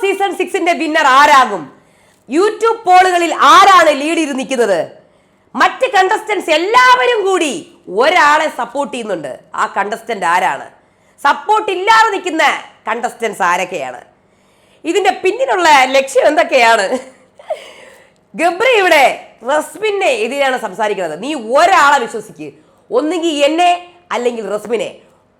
Season സിക്സിന്റെ winner ആരാകും? YouTube പോളുകളിൽ ആരാണ് ലീഡ് ചെയ്ത് നിൽക്കുന്നത്? മറ്റ് കണ്ടസ്റ്റൻസ് എല്ലാവരും കൂടി ഒരാളെ സപ്പോർട്ട് ചെയ്യുന്നുണ്ട്. ആ കണ്ടസ്റ്റന്റ് ആരാണ്? സപ്പോർട്ട് ഇല്ലാതെ നിൽക്കുന്ന കണ്ടസ്റ്റൻസ് ആരൊക്കെയാണ്? ഇതിന്റെ പിന്നിലുള്ള ലക്ഷ്യം എന്തൊക്കെയാണ്? ഗബ്രി ഇവിടെ റസ്മിനെ എതിരെയാണ് സംസാരിക്കുന്നത്. നീ ഒരാളെ വിശ്വസിക്ക്. ഒന്നുകിൽ എന്നെ അല്ലെങ്കിൽ റസ്മിനെ.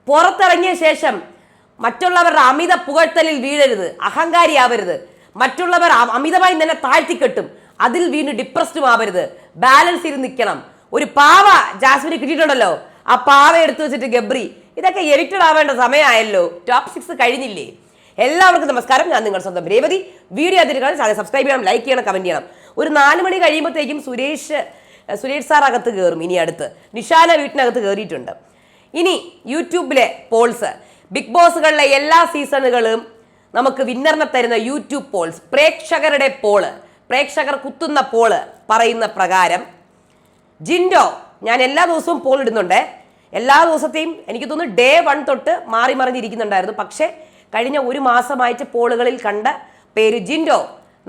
പുറത്തിറങ്ങിയ ശേഷം മറ്റുള്ളവരുടെ അമിത പുകഴ്ത്തലിൽ വീഴരുത് അഹങ്കാരിയാവരുത്. മറ്റുള്ളവർ അമിതമായി നിന്നെ താഴ്ത്തിക്കെട്ടും അതിൽ വീണ് ഡിപ്രസ്ഡും ആവരുത്. ബാലൻസ് ചെയ്ത് നിൽക്കണം. ഒരു പാവ ജാസ്മിന് കിട്ടിയിട്ടുണ്ടല്ലോ. ആ പാവ എടുത്തു വെച്ചിട്ട് ഗബ്രി ഇതൊക്കെ എഡിറ്റഡ് ആവേണ്ട സമയമായല്ലോ. ടോപ്പ് സിക്സ് കഴിഞ്ഞില്ലേ? എല്ലാവർക്കും നമസ്കാരം. ഞാൻ നിങ്ങളുടെ സ്വന്തം രേവതി. വീഡിയോ അതിരുകൾ സബ്സ്ക്രൈബ് ചെയ്യണം ലൈക്ക് ചെയ്യണം കമന്റ് ചെയ്യണം. ഒരു നാല് മണി കഴിയുമ്പോഴത്തേക്കും സുരേഷ് സുരേഷ് സാർ അകത്ത് കയറും ഇനി അടുത്ത്. നിഷാന വീട്ടിനകത്ത് കയറിയിട്ടുണ്ട് ഇനി യൂട്യൂബിലെ പോൾസ് ബിഗ് ബോസുകളിലെ എല്ലാ സീസണുകളും നമുക്ക് വിന്നറിനെ തരുന്ന യൂട്യൂബ് പോൾസ് പ്രേക്ഷകരുടെ പോൾ പ്രേക്ഷകർ കുത്തുന്ന പോൾ പറയുന്ന പ്രകാരം ജിൻഡോ ഞാൻ എല്ലാ ദിവസവും പോൾ ഇടുന്നുണ്ട്. എല്ലാ ദിവസത്തെയും എനിക്ക് തോന്നുന്നു ഡേ വൺ തൊട്ട് മാറി മറിഞ്ഞിരിക്കുന്നുണ്ടായിരുന്നു. പക്ഷേ കഴിഞ്ഞ ഒരു മാസമായിട്ട് പോളുകളിൽ കണ്ട പേര് ജിൻഡോ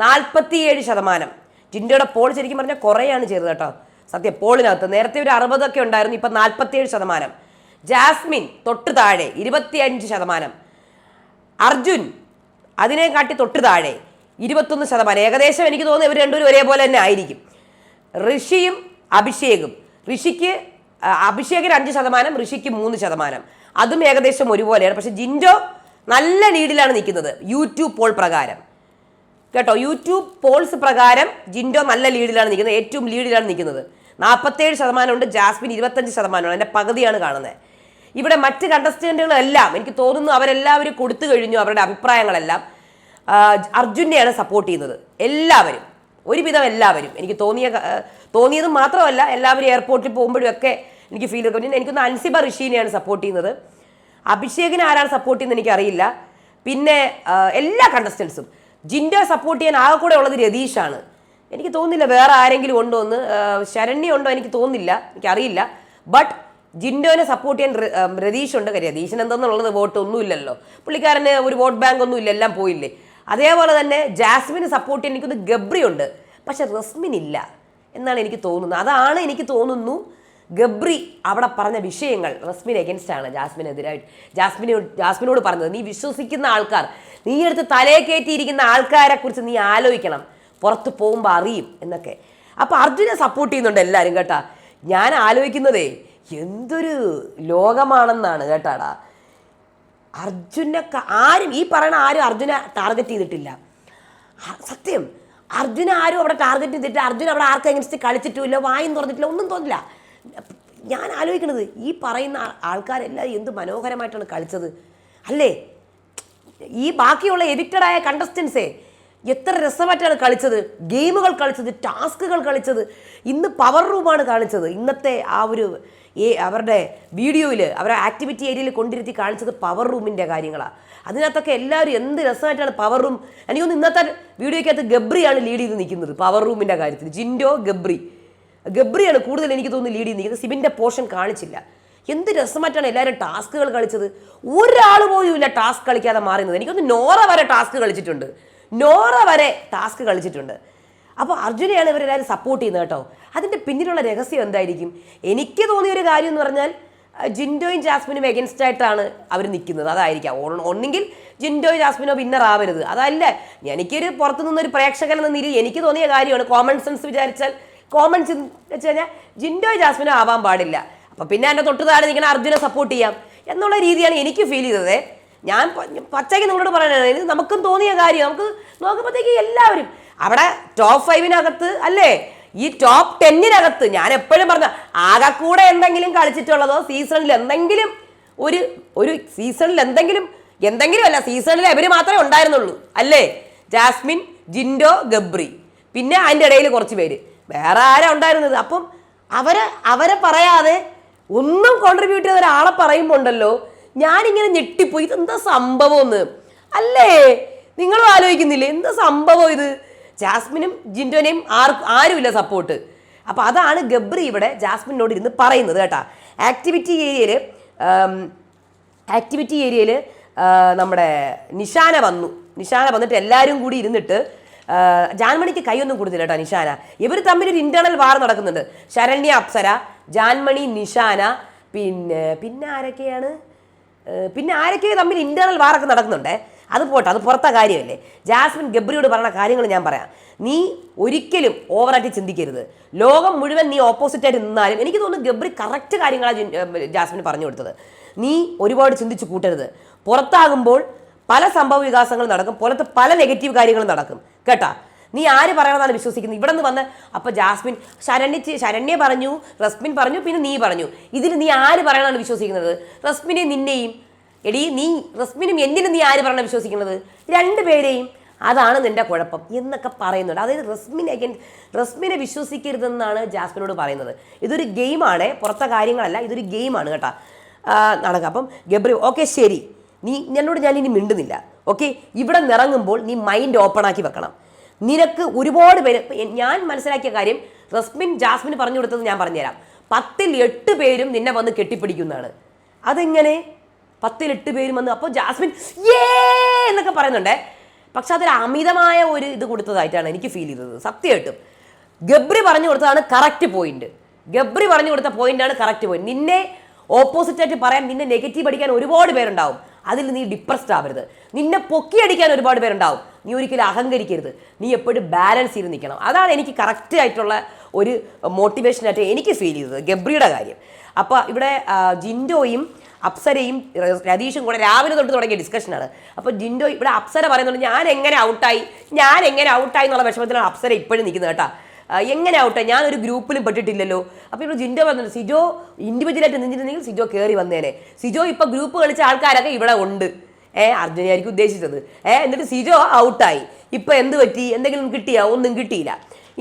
നാൽപ്പത്തിയേഴ് ശതമാനം. ജിൻഡോയുടെ പോൾ ശരിക്കും പറഞ്ഞാൽ കുറേയാണ് ചെയ്തത് കേട്ടോ. സത്യം പോളിനകത്ത് നേരത്തെ ഒരു അറുപതൊക്കെ ഉണ്ടായിരുന്നു ഇപ്പം നാൽപ്പത്തിയേഴ് ശതമാനം. ജാസ്മിൻ തൊട്ട് താഴെ ഇരുപത്തിയഞ്ച് ശതമാനം. അർജുൻ അതിനെ കാട്ടി തൊട്ട് താഴെ ഇരുപത്തൊന്ന് ശതമാനം. ഏകദേശം എനിക്ക് തോന്നുന്നു ഇവർ രണ്ടുപേരും ഒരേപോലെ തന്നെ ആയിരിക്കും. ഋഷിയും അഭിഷേകും. ഋഷിക്ക് അഭിഷേകിന് അഞ്ച് ശതമാനം ഋഷിക്ക് മൂന്ന് ശതമാനം. അതും ഏകദേശം ഒരുപോലെയാണ്. പക്ഷെ ജിൻഡോ നല്ല ലീഡിലാണ് നിൽക്കുന്നത്. യൂട്യൂബ് പോൾ പ്രകാരം. കേട്ടോ? യൂട്യൂബ് പോൾസ് പ്രകാരം ജിൻഡോ നല്ല ലീഡിലാണ് നിൽക്കുന്നത്. ഏറ്റവും ലീഡിലാണ് നിൽക്കുന്നത്. നാൽപ്പത്തേഴ് ശതമാനമുണ്ട് ജാസ്മിൻ ഇരുപത്തഞ്ച് ശതമാനമാണ്. അതിന്റെ പകുതിയാണ് കാണുന്നത്. ഇവിടെ മറ്റ് കണ്ടസ്റ്റന്റുകളെല്ലാം എനിക്ക് തോന്നുന്നു അവരെല്ലാവരും കൊടുത്തു കഴിഞ്ഞു അവരുടെ അഭിപ്രായങ്ങളെല്ലാം. അർജുനെയാണ് സപ്പോർട്ട് ചെയ്യുന്നത്. എല്ലാവരും ഒരുവിധം എല്ലാവരും. എനിക്ക് തോന്നിയ തോന്നിയത് മാത്രമല്ല എല്ലാവരും എയർപോർട്ടിൽ പോകുമ്പോഴും ഒക്കെ എനിക്ക് ഫീൽ ചെയ്തു എനിക്കൊന്ന് അൻസിബ ഋഷീനെയാണ് സപ്പോർട്ട് ചെയ്യുന്നത്. അഭിഷേകിനെ ആരാണ് സപ്പോർട്ട് ചെയ്യുന്നത് എനിക്കറിയില്ല. പിന്നെ എല്ലാ കണ്ടസ്റ്റൻസും ജിൻഡോ സപ്പോർട്ട് ചെയ്യാൻ ആകെ കൂടെ ഉള്ളത് രതീഷാണ്. എനിക്ക് തോന്നുന്നില്ല വേറെ ആരെങ്കിലും ഉണ്ടോ എന്ന്. ശരണ്യ ഉണ്ടോ എനിക്ക് തോന്നുന്നില്ല. എനിക്കറിയില്ല. ബട്ട് ജിൻഡോനെ സപ്പോർട്ട് ചെയ്യാൻ ര- ആ, രതീഷ് ഉണ്ട് രതീഷിന് എന്തെന്നുള്ളത് വോട്ട് ഒന്നുമില്ലല്ലോ. പുള്ളിക്കാരന് ഒരു വോട്ട് ബാങ്ക് ഒന്നും ഇല്ല എല്ലാം പോയില്ലേ. അതേപോലെ തന്നെ ജാസ്മിന് സപ്പോർട്ട് ചെയ്യാൻ എനിക്കൊന്ന് ഗബ്രി ഉണ്ട് പക്ഷെ റസ്മിൻ ഇല്ല എന്നാണ് എനിക്ക് തോന്നുന്നത്. അതാണ് എനിക്ക് തോന്നുന്നു ഗബ്രി അവിടെ പറഞ്ഞ വിഷയങ്ങൾ റസ്മിൻ എഗൻസ്റ്റ് ആണ് ജാസ്മിനെതിരായിട്ട്. ജാസ്മിനെ ജാസ്മിനോട് പറഞ്ഞത് നീ വിശ്വസിക്കുന്ന ആൾക്കാർ നീ എടുത്ത് തലയെ കയറ്റിയിരിക്കുന്ന ആൾക്കാരെ കുറിച്ച് നീ ആലോചിക്കണം. പുറത്ത് പോകുമ്പോൾ അറിയും എന്നൊക്കെ. അപ്പോൾ അർജുനെ സപ്പോർട്ട് ചെയ്യുന്നുണ്ട് എല്ലാവരും കേട്ടാ. ഞാൻ ആലോചിക്കുന്നതേ എന്തൊരു ലോകമാണെന്നാണ് കേട്ടാടാ. അർജുനെ ആരും ഈ പറയണ ആരും അർജുനെ ടാർഗറ്റ് ചെയ്തിട്ടില്ല. സത്യം അർജുന ആരും അവിടെ ടാർഗറ്റ് ചെയ്തിട്ട് അർജുന അവിടെ ആർക്കും അങ്ങനെ കളിച്ചിട്ടുമില്ല വായും തുറന്നിട്ടില്ല ഒന്നും തോന്നില്ല. ഞാൻ ആലോചിക്കണത് ഈ പറയുന്ന ആൾക്കാരെല്ലാം എന്ത് മനോഹരമായിട്ടാണ് കളിച്ചത്. അല്ലേ? ഈ ബാക്കിയുള്ള എവിക്റ്റഡ് ആയ കണ്ടസ്റ്റൻസേ എത്ര രസമായിട്ടാണ് കളിച്ചത്. ഗെയിമുകൾ കളിച്ചത് ടാസ്കുകൾ കളിച്ചത്. ഇന്ന് പവർ റൂമാണ് കാണിച്ചത്. ഇന്നത്തെ ആ ഒരു ഏ അവരുടെ വീഡിയോയിൽ അവരുടെ ആക്ടിവിറ്റി ഏരിയയിൽ കൊണ്ടിരുത്തി കാണിച്ചത് പവർ റൂമിന്റെ കാര്യങ്ങളാണ് അതിനകത്തൊക്കെ എല്ലാവരും എന്ത് രസമായിട്ടാണ് പവർ റൂം എനിക്കൊന്ന് ഇന്നത്തെ വീഡിയോയ്ക്കകത്ത് ഗബ്രിയാണ് ലീഡ് ചെയ്ത് നിൽക്കുന്നത് പവർ റൂമിന്റെ കാര്യത്തിൽ ജിൻഡോ ഗബ്രി. ഗബ്രിയാണ് കൂടുതൽ എനിക്ക് തോന്നുന്നു ലീഡ് ചെയ്ത് നിൽക്കുന്നത്. സിബിന്റെ പോർഷൻ കാണിച്ചില്ല. എന്ത് രസമായിട്ടാണ് എല്ലാവരും ടാസ്കുകൾ കളിച്ചത്? ഒരാൾ പോലും ഇല്ല ടാസ്ക് കളിക്കാതെ മാറുന്നത് എനിക്കൊന്ന് നോറ വരെ ടാസ്ക് കളിച്ചിട്ടുണ്ട്. നോറ വരെ ടാസ്ക് കളിച്ചിട്ടുണ്ട്. അപ്പോൾ അർജുനെയാണ് ഇവരെല്ലാവരും സപ്പോർട്ട് ചെയ്യുന്നത് കേട്ടോ. അതിന്റെ പിന്നിലുള്ള രഹസ്യം എന്തായിരിക്കും? എനിക്ക് തോന്നിയ ഒരു കാര്യം എന്ന് പറഞ്ഞാൽ ജിൻഡോയും ജാസ്മിനും എഗൻസ്റ്റ് ആയിട്ടാണ് അവർ നിൽക്കുന്നത്. അതായിരിക്കാം. ഒന്നെങ്കിൽ ജിൻഡോയും ജാസ്മിനോ വിന്നർ ആവരുത്. അതല്ല എനിക്കൊരു പുറത്തു നിന്നൊരു പ്രേക്ഷകൻ എന്ന നിലയിൽ എനിക്ക് തോന്നിയ കാര്യമാണ് കോമൺ സെൻസ് വിചാരിച്ചാൽ. കോമൺ സെൻസ് വെച്ച് കഴിഞ്ഞാൽ ജിൻഡോയും ജാസ്മിനോ ആവാൻ പാടില്ല. അപ്പോൾ പിന്നെ എന്റെ തൊട്ട് താഴെ അർജുനെ സപ്പോർട്ട് ചെയ്യാം. എന്നുള്ള രീതിയാണ് എനിക്ക് ഫീൽ ചെയ്തത്. ഞാൻ പച്ചയ്ക്ക് നിങ്ങളോട് ഇത് നമുക്കും തോന്നിയ കാര്യം. നമുക്ക് നോക്കുമ്പോഴത്തേക്ക് എല്ലാവരും അവിടെ ടോപ്പ് ഫൈവിനകത്ത് അല്ലേ? ഈ ടോപ്പ് ടെന്നിനകത്ത് ഞാൻ എപ്പോഴും പറഞ്ഞ കൂടെ എന്തെങ്കിലും കളിച്ചിട്ടുള്ളതോ സീസണിൽ എന്തെങ്കിലും ഒരു ഒരു സീസണിൽ എന്തെങ്കിലും എന്തെങ്കിലും അല്ല സീസണിൽ ഇവർ മാത്രമേ ഉണ്ടായിരുന്നുള്ളൂ അല്ലേ? ജാസ്മിൻ ജിൻഡോ ഗബ്രി. പിന്നെ അതിന്റെ ഇടയിൽ കുറച്ച് പേര്. വേറെ ആരാ ഉണ്ടായിരുന്നത്? അപ്പം അവരെ അവരെ പറയാതെ ഒന്നും കോൺട്രിബ്യൂട്ട് ചെയ്ത ഒരാളെ പറയുമ്പോൾ ഉണ്ടല്ലോ ഞാനിങ്ങനെ ഞെട്ടിപ്പോയി. ഇതെന്താ സംഭവം എന്ന്? അല്ലേ? നിങ്ങളും ആലോചിക്കുന്നില്ലേ? എന്താ സംഭവം ഇത്? ജാസ്മിനും ജിൻഡോനെയും ആർക്കും ആരുമില്ല സപ്പോർട്ട് അപ്പോൾ അതാണ് ഗബ്രി ഇവിടെ ജാസ്മിനോട് ഇരുന്ന് പറയുന്നത് കേട്ടാ. ആക്ടിവിറ്റി ഏരിയയിൽ ആക്ടിവിറ്റി ഏരിയയിൽ നമ്മുടെ നിഷാന വന്നു. നിഷാന വന്നിട്ട് എല്ലാവരും കൂടി ഇരുന്നിട്ട് ജാൻമണിക്ക് കൈയൊന്നും കൊടുത്തില്ല കേട്ടോ നിഷാന. ഇവർ തമ്മിൽ ഒരു ഇന്റേണൽ വാർ നടക്കുന്നുണ്ട്. ശരണ്യ അപ്സര ജാൻമണി നിഷാന പിന്നെ പിന്നെ ആരൊക്കെയാണ്? പിന്നെ ആരൊക്കെ തമ്മിൽ ഇന്റേണൽ വാറൊക്കെ നടക്കുന്നുണ്ടേ. അത് പോട്ടെ അത് പുറത്തെ കാര്യമല്ലേ. ജാസ്മിൻ ഗബ്രിയോട് പറഞ്ഞ കാര്യങ്ങൾ ഞാൻ പറയാം. നീ ഒരിക്കലും ഓവറായിട്ട് ചിന്തിക്കരുത്. ലോകം മുഴുവൻ നീ ഓപ്പോസിറ്റായിട്ട് നിന്നാലും എനിക്ക് തോന്നുന്നു ഗബ്രി കറക്റ്റ് കാര്യങ്ങളാണ് ജാസ്മിൻ പറഞ്ഞു കൊടുത്തത്. നീ ഒരുപാട് ചിന്തിച്ച് കൂട്ടരുത്. പുറത്താകുമ്പോൾ പല സംഭവ വികാസങ്ങൾ നടക്കും പുറത്ത് പല നെഗറ്റീവ് കാര്യങ്ങളും നടക്കും. കേട്ടാ? നീ ആര് പറയണമെന്നാണ് വിശ്വസിക്കുന്നത്? ഇവിടെ നിന്ന് വന്ന് അപ്പൊ ജാസ്മിൻ ശരണ്യെ ശരണ്യ പറഞ്ഞു റസ്മിൻ പറഞ്ഞു പിന്നെ നീ പറഞ്ഞു. ഇതിൽ നീ ആര് പറയണമെന്നാണ് വിശ്വസിക്കുന്നത്? റസ്മിനെ നിന്നെയും എടീ നീ റസ്മിനും എന്നിനും നീ ആര് പറഞ്ഞാൽ വിശ്വസിക്കുന്നത്? രണ്ടുപേരെയും അതാണ് നിന്റെ കുഴപ്പം എന്നൊക്കെ പറയുന്നുണ്ട്. അതായത് റസ്മിനെ against- റസ്മിനെ വിശ്വസിക്കരുതെന്നാണ് ജാസ്മിനോട് പറയുന്നത്. ഇതൊരു ഗെയിമാണ് പുറത്തെ കാര്യങ്ങളല്ല ഇതൊരു ഗെയിമാണ് കേട്ടോ. നടക്കുക അപ്പം ഗബ്രി ഓക്കെ ശരി. നീ എന്നോട് ഞാൻ ഇനി മിണ്ടുന്നില്ല. ഓക്കെ? ഇവിടെ നിറങ്ങുമ്പോൾ നീ മൈൻഡ് ഓപ്പൺ ആക്കി വെക്കണം. നിനക്ക് ഒരുപാട് പേര് ഞാൻ മനസ്സിലാക്കിയ കാര്യം റസ്മിൻ ജാസ്മിൻ പറഞ്ഞു കൊടുത്തത് ഞാൻ പറഞ്ഞുതരാം. പത്തിൽ എട്ട് പേരും നിന്നെ വന്ന് കെട്ടിപ്പിടിക്കുന്നതാണ്. അതെങ്ങനെ? പത്തിൽ എട്ട് പേരും വന്ന് അപ്പോൾ ജാസ്മിൻ ഏ എന്നൊക്കെ പറയുന്നുണ്ടേ. പക്ഷെ അതൊരു അമിതമായ ഒരു ഇത് കൊടുത്തതായിട്ടാണ് എനിക്ക് ഫീൽ ചെയ്തത്. സത്യമായിട്ടും. ഗബ്രി പറഞ്ഞു കൊടുത്തതാണ് കറക്റ്റ് പോയിന്റ് ഗബ്രി പറഞ്ഞു കൊടുത്ത പോയിന്റാണ് കറക്റ്റ് പോയിന്റ് നിന്നെ ഓപ്പോസിറ്റ് ആയിട്ട് പറയാൻ നിന്നെ നെഗറ്റീവ് അടിക്കാൻ ഒരുപാട് പേരുണ്ടാവും. അതിൽ നീ ഡിപ്രസ്ഡ് ആവരുത്. നിന്നെ പൊക്കി അടിക്കാൻ ഒരുപാട് പേരുണ്ടാവും. നീ ഒരിക്കലും അഹങ്കരിക്കരുത്. നീ എപ്പോഴും ബാലൻസ് ചെയ്ത് നിൽക്കണം. അതാണ് എനിക്ക് കറക്റ്റ് ആയിട്ടുള്ള ഒരു മോട്ടിവേഷനായിട്ട് എനിക്ക് ഫീൽ ചെയ്തത് ഗബ്രിയുടെ കാര്യം. അപ്പോൾ ഇവിടെ ജിൻഡോയും അപ്സരയും രതീഷും കൂടെ രാവിലെ തൊട്ട് തുടങ്ങിയ ഡിസ്കഷനാണ് അപ്പോൾ ജിൻഡോ ഇവിടെ അപ്സര പറയുന്നുണ്ട് ഞാൻ എങ്ങനെ ഔട്ടായി ഞാൻ എങ്ങനെ ഔട്ടായി എന്നുള്ള വിഷമത്തിലാണ് അപ്സര ഇപ്പോഴും നിൽക്കുന്നത് കേട്ടോ. എങ്ങനെ ആവട്ടെ ഞാൻ ഒരു ഗ്രൂപ്പിലും പെട്ടിട്ടില്ലല്ലോ. അപ്പോൾ ഇവിടെ ജിൻഡോ വന്നു സിജോ ഇൻഡിവിജ്വലായിട്ട് നിന്നിട്ടുണ്ടെങ്കിൽ സിജോ കയറി വന്നേനെ. സിജോ ഇപ്പോൾ ഗ്രൂപ്പ് കളിച്ച ആൾക്കാരൊക്കെ ഇവിടെ ഉണ്ട്. ഏ അർജുനായിരിക്കും ഉദ്ദേശിച്ചത്. ഏ എന്നിട്ട് സിജോ ഔട്ടായി ഇപ്പൊ എന്ത് പറ്റി? എന്തെങ്കിലും കിട്ടിയാ? ഒന്നും കിട്ടിയില്ല.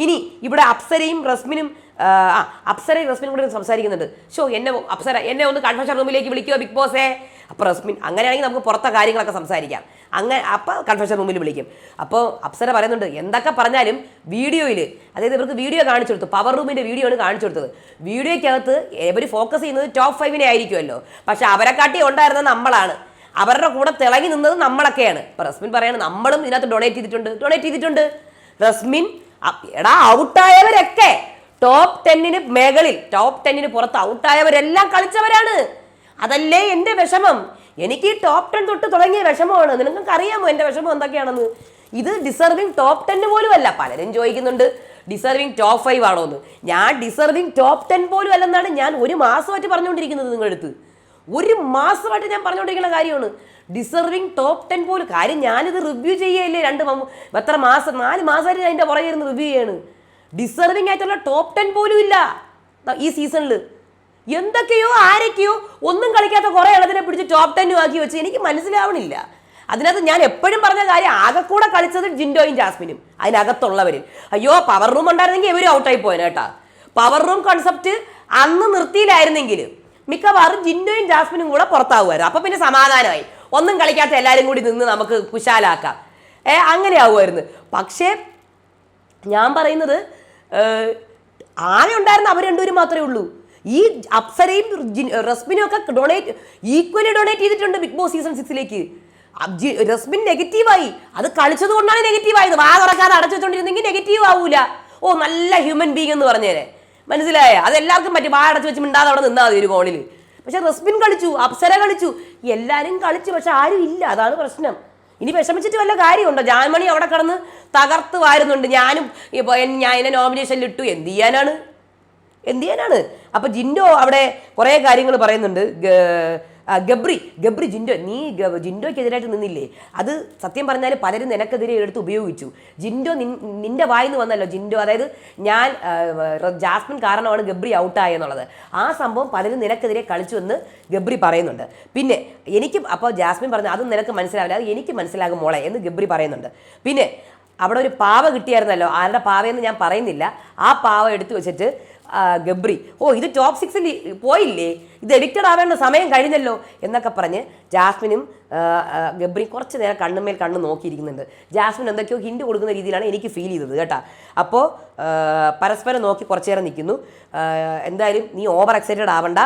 ഇനി ഇവിടെ അപ്സരയും റസ്മിനും ആ അപ്സര റസ്മിൻ കൂടി സംസാരിക്കുന്നുണ്ട്. ഷോ എന്നെ അപ്സര എന്നെ ഒന്ന് കൺഫെഷൻ റൂമിലേക്ക് വിളിക്കുക ബിഗ് ബോസേ അപ്പോൾ റസ്മിൻ അങ്ങനെയാണെങ്കിൽ നമുക്ക് പുറത്തെ കാര്യങ്ങളൊക്കെ സംസാരിക്കാം. അങ്ങനെ അപ്പോൾ കൺഫെഷൻ റൂമിൽ വിളിക്കും. അപ്പോൾ അപ്സര പറയുന്നുണ്ട് എന്തൊക്കെ പറഞ്ഞാലും വീഡിയോയിൽ അതായത് ഇവർക്ക് വീഡിയോ കാണിച്ചു കൊടുത്തു. പവർ റൂമിന്റെ വീഡിയോ ആണ് കാണിച്ചു കൊടുത്തത്. വീഡിയോയ്ക്കകത്ത് ഇവർ ഫോക്കസ് ചെയ്യുന്നത് ടോപ്പ് ഫൈവിനെ ആയിരിക്കുമല്ലോ. പക്ഷെ അവരെക്കാട്ടി ഉണ്ടായിരുന്നത് നമ്മളാണ്. അവരുടെ കൂടെ തിളങ്ങി നിന്നത് നമ്മളൊക്കെയാണ്. ഇപ്പൊ റസ്മിൻ പറയാണ് നമ്മളും ഇതിനകത്ത് ഡൊണേറ്റ് ചെയ്തിട്ടുണ്ട്. ഡൊണേറ്റ് ചെയ്തിട്ടുണ്ട്. റസ്മിൻ എടാ ഔട്ടായവരൊക്കെ ടോപ്പ് ടെന്നിന് മേകളിൽ ടോപ്പ് ടെന്നിന് പുറത്ത് ഔട്ടായവരെല്ലാം കളിച്ചവരാണ്. അതല്ലേ എന്റെ വിഷമം? എനിക്ക് ഈ ടോപ്പ് ടെൻ തൊട്ട് തുടങ്ങിയ വിഷമമാണ്. നിങ്ങൾക്ക് അറിയാമോ എന്റെ വിഷമം എന്തൊക്കെയാണെന്ന്? ഇത് ഡിസർവിങ് ടോപ്പ് ടെൻ പോലും അല്ല പലരും ചോദിക്കുന്നുണ്ട് ഡിസർവിങ് ടോപ്പ് ഫൈവ് ആണോ എന്ന് ഞാൻ ഡിസർവിങ് ടോപ്പ് ടെൻ പോലും അല്ലെന്നാണ് ഞാൻ ഒരു മാസമായിട്ട് പറഞ്ഞുകൊണ്ടിരിക്കുന്നത് നിങ്ങളുടെ അടുത്ത് ഒരു മാസമായിട്ട് ഞാൻ പറഞ്ഞുകൊണ്ടിരിക്കുന്ന കാര്യമാണ്. ഡിസർവിങ് ടോപ്പ് ടെൻ പോലും കാര്യം ഞാനിത് റിവ്യൂ ചെയ്യല്ലേ? രണ്ട് എത്ര മാസം നാല് മാസമായിട്ട് ഞാൻ അതിന്റെ പുറകെ ഇരുന്ന് റിവ്യൂ ചെയ്യാണ്. ഡിസർവിങ് ആയിട്ടുള്ള ടോപ്പ് ടെൻ പോലും ഇല്ല. ഈ സീസണിൽ എന്തൊക്കെയോ ആരൊക്കെയോ ഒന്നും കളിക്കാത്ത കുറേ ഇളതിനെ പിടിച്ച് ടോപ്പ് ടെന്നും ആക്കി വെച്ച് എനിക്ക് മനസ്സിലാവണില്ല. അതിനകത്ത് ഞാൻ എപ്പോഴും പറഞ്ഞ കാര്യം ആകെ കൂടെ കളിച്ചത് ജിൻഡോയും ജാസ്മിനും അതിനകത്തുള്ളവരിൽ അയ്യോ പവർ റൂം ഉണ്ടായിരുന്നെങ്കിൽ ഇവരും ഔട്ടായി പോയനെ കേട്ടാ. പവർ റൂം കോൺസെപ്റ്റ് അന്ന് നിർത്തിയില്ലായിരുന്നെങ്കിൽ മിക്കവാറും ജിൻഡോയും ജാസ്മിനും കൂടെ പുറത്താവുമായിരുന്നു. അപ്പൊ പിന്നെ സമാധാനമായി. ഒന്നും കളിക്കാത്ത എല്ലാവരും കൂടി നിന്ന് നമുക്ക് കുശാലാക്കാം. ഏ അങ്ങനെ ആവുമായിരുന്നു. പക്ഷേ ഞാൻ പറയുന്നത് ആകെ ഉണ്ടായിരുന്ന അവർ രണ്ടുപേരും മാത്രമേ ഉള്ളൂ. ഈ അപ്സരയും റസ്മിനും ഒക്കെ ഡൊണേറ്റ് ഈക്വലി ഡൊണേറ്റ് ചെയ്തിട്ടുണ്ട് ബിഗ് ബോസ് സീസൺ സിക്സിലേക്ക് റസ്മിൻ നെഗറ്റീവായി അത് കളിച്ചത് കൊണ്ടാണ് നെഗറ്റീവ് ആയത്. വാ തുറക്കാതെ അടച്ചു വെച്ചോണ്ടിരുന്നെങ്കിൽ നെഗറ്റീവ് ആവൂല. ഓ നല്ല ഹ്യൂമൻ ബീങ് എന്ന് പറഞ്ഞേരെ. മനസ്സിലായേ? അത് എല്ലാവർക്കും പറ്റും. വാ അടച്ചു വെച്ച് മിണ്ടാതെ അവിടെ നിന്നാൽ മതി ഒരു കോണിൽ പക്ഷെ റസ്മിൻ കളിച്ചു അപ്സര കളിച്ചു. എല്ലാവരും കളിച്ചു പക്ഷെ ആരും ഇല്ല. അതാണ് പ്രശ്നം. ഇനി വിഷമിച്ചിട്ട് വല്ല കാര്യമുണ്ടോ? ജാൻമണി അവിടെ കിടന്ന് തകർത്ത് വാരുന്നുണ്ട് ഞാനും ഇപ്പൊ ഞാൻ എന്നെ നോമിനേഷനിൽ ഇട്ടു എന്ത് ചെയ്യാനാണ്? എന്ത് ചെയ്യാനാണ്? അപ്പോൾ ജിൻഡോ അവിടെ കുറേ കാര്യങ്ങൾ പറയുന്നുണ്ട്. ഗബ്രി ഗബ്രി ജിൻഡോ നീ ജിൻഡോയ്ക്കെതിരായിട്ട് നിന്നില്ലേ? അത് സത്യം പറഞ്ഞാൽ പലരും നിനക്കെതിരെ എടുത്ത് ഉപയോഗിച്ചു. ജിൻഡോ നിന്റെ വായിന്ന് വന്നല്ലോ ജിൻഡോ. അതായത് ഞാൻ ജാസ്മിൻ കാരണമാണ് ഗബ്രി ഔട്ടായെന്നുള്ളത്. ആ സംഭവം പലരും നിനക്കെതിരെ കളിച്ചു എന്ന് ഗബ്രി പറയുന്നുണ്ട്. പിന്നെ എനിക്ക് അപ്പോൾ ജാസ്മിൻ പറഞ്ഞു അതും നിനക്ക് മനസ്സിലാവില്ല. അത് എനിക്ക് മനസ്സിലാകും മോളെ എന്ന് ഗബ്രി പറയുന്നുണ്ട്. പിന്നെ അവിടെ ഒരു പാവ കിട്ടിയായിരുന്നല്ലോ. ആരുടെ പാവയെന്ന് ഞാൻ പറയുന്നില്ല. ആ പാവ എടുത്തു വെച്ചിട്ട് ഗബ്രി. ഓ ഇത് ടോപ്പ് സിക്സിൽ പോയില്ലേ? ഇത് എഡിക്റ്റഡ് ആവേണ്ട സമയം കഴിഞ്ഞല്ലോ എന്നൊക്കെ പറഞ്ഞ് ജാസ്മിനും ഗബ്രി കുറച്ച് നേരം കണ്ണുമേൽ കണ്ണ് നോക്കിയിരിക്കുന്നുണ്ട്. ജാസ്മിൻ എന്തൊക്കെയോ ഹിൻഡ് കൊടുക്കുന്ന രീതിയിലാണ് എനിക്ക് ഫീൽ ചെയ്തത് കേട്ടാ. അപ്പോൾ പരസ്പരം നോക്കി കുറച്ച് നേരം നിൽക്കുന്നു. എന്തായാലും നീ ഓവർ എക്സൈറ്റഡ് ആവണ്ട.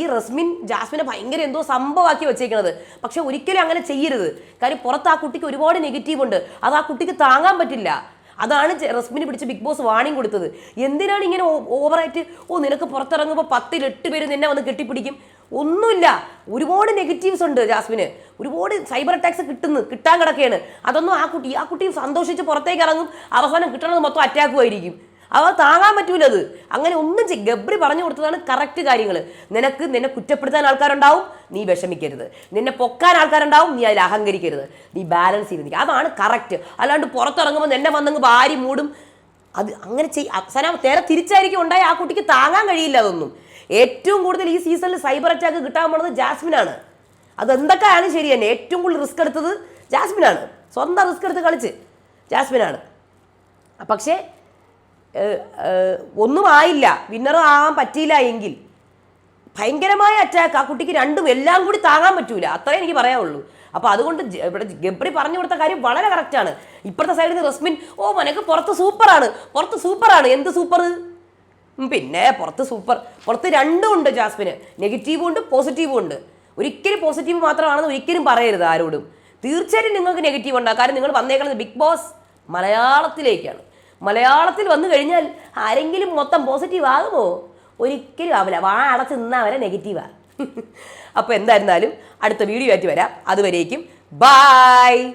ഈ റസ്മിൻ ജാസ്മിനെ ഭയങ്കര എന്തോ സംഭവമാക്കി വെച്ചേക്കണത്. പക്ഷെ ഒരിക്കലും അങ്ങനെ ചെയ്യരുത്. കാര്യം പുറത്ത് ആ കുട്ടിക്ക് ഒരുപാട് നെഗറ്റീവ് ഉണ്ട്. അത് ആ കുട്ടിക്ക് താങ്ങാൻ പറ്റില്ല. അതാണ് റസ്മിന് പിടിച്ച് ബിഗ് ബോസ് വാണിംഗ് കൊടുത്തത്. എന്തിനാണ് ഇങ്ങനെ ഓവറായിട്ട് ഓ നിനക്ക് പുറത്തിറങ്ങുമ്പോൾ പത്തിൽ എട്ട് പേര് നിന്നെ വന്ന് കെട്ടിപ്പിടിക്കും? ഒന്നുമില്ല. ഒരുപാട് നെഗറ്റീവ്സ് ഉണ്ട് ജാസ്മിന്. ഒരുപാട് സൈബർ അറ്റാക്സ് കിട്ടുന്നു കിട്ടാൻ കിടക്കുകയാണ് അതൊന്നും ആ കുട്ടി ആ കുട്ടി സന്തോഷിച്ച് പുറത്തേക്ക് ഇറങ്ങും. അവസാനം കിട്ടണത് മൊത്തം അറ്റാക്കുമായിരിക്കും അവ താങ്ങാൻ പറ്റൂല അത് അങ്ങനെ ഒന്നും ചെയ്യും ഗബ്രി പറഞ്ഞു കൊടുത്തതാണ് കറക്റ്റ് കാര്യങ്ങൾ നിനക്ക് നിന്നെ കുറ്റപ്പെടുത്താൻ ആൾക്കാരുണ്ടാവും നീ വിഷമിക്കരുത്. നിന്നെ പൊക്കാൻ ആൾക്കാരുണ്ടാവും നീ അതിൽ അഹങ്കരിക്കരുത്. നീ ബാലൻസ് ചെയ്ത് നിൽക്കുക അതാണ് കറക്റ്റ് അല്ലാണ്ട് പുറത്തിറങ്ങുമ്പോൾ നിന്നെ വന്നങ്ങ് ഭാര്യ മൂടും. അത് അങ്ങനെ ചെയ് അവസാനം നേരെ തിരിച്ചായിരിക്കും ഉണ്ടായ ആ കുട്ടിക്ക് താങ്ങാൻ കഴിയില്ല അതൊന്നും. ഏറ്റവും കൂടുതൽ ഈ സീസണിൽ സൈബർ അറ്റാക്ക് കിട്ടാൻ പോണത് ജാസ്മിനാണ്. അതെന്തൊക്കെയാണ് ശരി തന്നെ? ഏറ്റവും കൂടുതൽ റിസ്ക് എടുത്തത് ജാസ്മിനാണ്. സ്വന്തം റിസ്ക് എടുത്ത് കളിച്ച് ജാസ്മിനാണ്. പക്ഷേ ഒന്നും ആയില്ല വിന്നർ ആവാൻ പറ്റിയില്ല എങ്കിൽ. ഭയങ്കരമായ അറ്റാക്ക് ആ കുട്ടിക്ക് രണ്ടും എല്ലാം കൂടി താങ്ങാൻ പറ്റൂല. അത്രേ എനിക്ക് പറയാനുള്ളൂ. അപ്പോൾ അതുകൊണ്ട് ഇവിടെ ഗബ്രി പറഞ്ഞു കൊടുത്ത കാര്യം വളരെ കറക്റ്റാണ് ഇപ്പുറത്തെ സൈഡിൽ നിന്ന് റസ്മിൻ ഓ മനക്ക് പുറത്ത് സൂപ്പറാണ് പുറത്ത് സൂപ്പറാണ് എന്ത് സൂപ്പർ പിന്നെ പുറത്ത് സൂപ്പർ പുറത്ത് രണ്ടും ഉണ്ട് ജാസ്മിന്. നെഗറ്റീവും ഉണ്ട് പോസിറ്റീവും ഉണ്ട്. ഒരിക്കലും പോസിറ്റീവ് മാത്രമാണെന്ന് ഒരിക്കലും പറയരുത് ആരോടും. തീർച്ചയായിട്ടും നിങ്ങൾക്ക് നെഗറ്റീവ് ഉണ്ടാകും കാരണം നിങ്ങൾ വന്നേക്കുന്നത് ബിഗ് ബോസ് മലയാളത്തിലേക്കാണ്. മലയാളത്തിൽ വന്നു കഴിഞ്ഞാൽ ആരെങ്കിലും മൊത്തം പോസിറ്റീവ് ആകുമോ? ഒരിക്കലും ആവില്ല. വാ അടച്ച് നിന്നാ വരെ നെഗറ്റീവാണ് അപ്പോൾ എന്തായിരുന്നാലും അടുത്ത വീഡിയോ ആയിട്ട് വരാം. അതുവരേക്കും. ബായ്